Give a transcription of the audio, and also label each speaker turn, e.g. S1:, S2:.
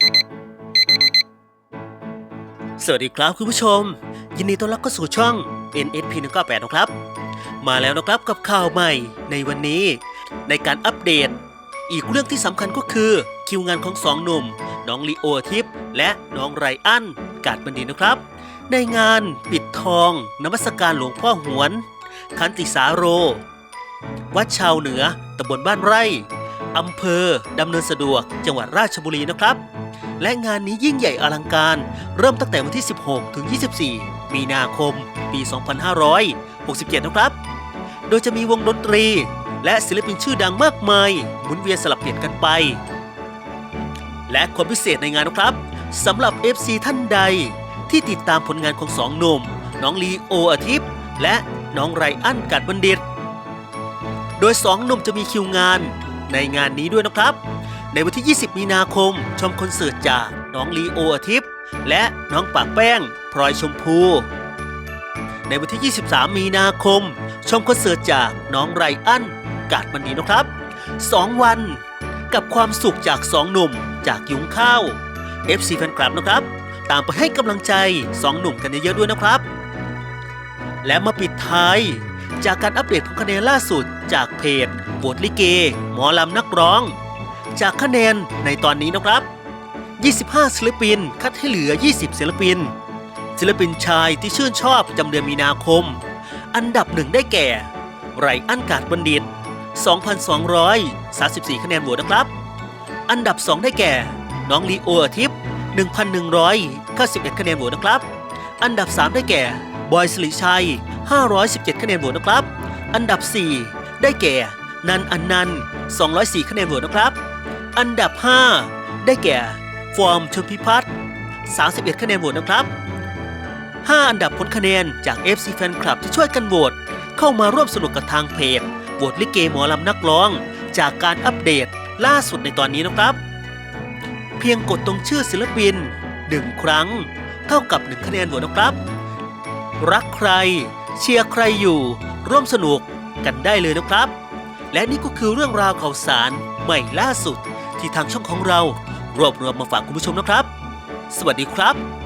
S1: สวัสดีครับคุณผู้ชม ยินดีต้อนรับเข้าสู่ช่อง NSP 198นะครับ มาแล้วนะครับกับข่าวใหม่ในวันนี้ ในการอัปเดต อีกเรื่องที่สำคัญก็คือคิวงานของสองหนุ่ม น้องลีโอทิพย์และน้องไรอันกาดบันดีนะครับ ในงานปิดทองนมัสการหลวงพ่อหวน คันติสาโร วัดชาวเหนือตำบลบ้านไร่อำเภอดำเนินสะดวกจังหวัดราชบุรีนะครับ และงานนี้ยิ่งใหญ่อลังการ เริ่มตั้งแต่วันที่ 16 ถึง 24 มีนาคม ปี 2567 นะครับ โดยจะมีวงดนตรี และศิลปินชื่อดังมากมายหมุนเวียนสลับเปลี่ยนกันไป และความพิเศษในงานนะครับสำหรับ FC ท่านใด ที่ติดตามผลงานของสองหนุ่ม น้องลีโออาทิตย์ และน้องไรอันกัดบัณฑิต โดยสองหนุ่มจะมีคิวงานในงานนี้ด้วยนะครับ ในวันที่ 20 มีนาคม ชมคอนเสิร์ตจากน้องลีโออาทิตย์ และน้องปากแป้งพลอยชมพู ในวันที่ 23 มีนาคม ชมคอนเสิร์ตจากน้องไรอันกาดมันดีนะครับ 2 วันกับความสุขจาก 2 หนุ่มจากยุ้งข้าว FC แฟนคลับนะครับ ตามไปให้กำลังใจ 2 หนุ่มกันเยอะๆด้วยนะครับ และมาปิดท้ายจากการอัปเดตของคะแนนล่าสุดจากเพจโหวตลิเก หมอลำนักร้อง จากคะแนนในตอนนี้นะครับ 25 ศิลปิน คัดให้เหลือ 20 ศิลปิน ศิลปินชายที่ชื่นชอบจำเดือนมีนาคม อันดับหนึ่งได้แก่ ไรอันกาดบัณฑิต 2,234 คะแนนโหวตนะครับ อันดับ 2 ได้แก่ น้องลีโออาทิตย์1,191 คะแนนโหวตนะครับ อันดับ 3 ได้แก่ บอยสิริชัย 517 คะแนนโหวตนะครับ อันดับ 4 ได้แก่ นันอันนัน204 คะแนนโหวตนะครับ อันดับ 5 ได้แก่ฟอร์มชนพิพัฒน์31 คะแนนโหวตนะครับ 5 อันดับผลคะแนนจาก FC Fan Club ที่ช่วยกันโหวตเข้ามาร่วมสนุกกับทางเพจโหวตลิเกหมอลำนักร้อง จากการอัปเดตล่าสุดในตอนนี้นะครับ เพียงกดตรงชื่อศิลปิน 1 ครั้ง เท่ากับ 1 คะแนนโหวตนะครับ รักใคร เชียร์ใครอยู่ ร่วมสนุกกันได้เลยนะครับ และนี่ก็คือเรื่องราวข่าวสารใหม่ล่าสุด ที่ทางช่องของเรา รวบรวมมาฝากคุณผู้ชมนะครับ สวัสดีครับ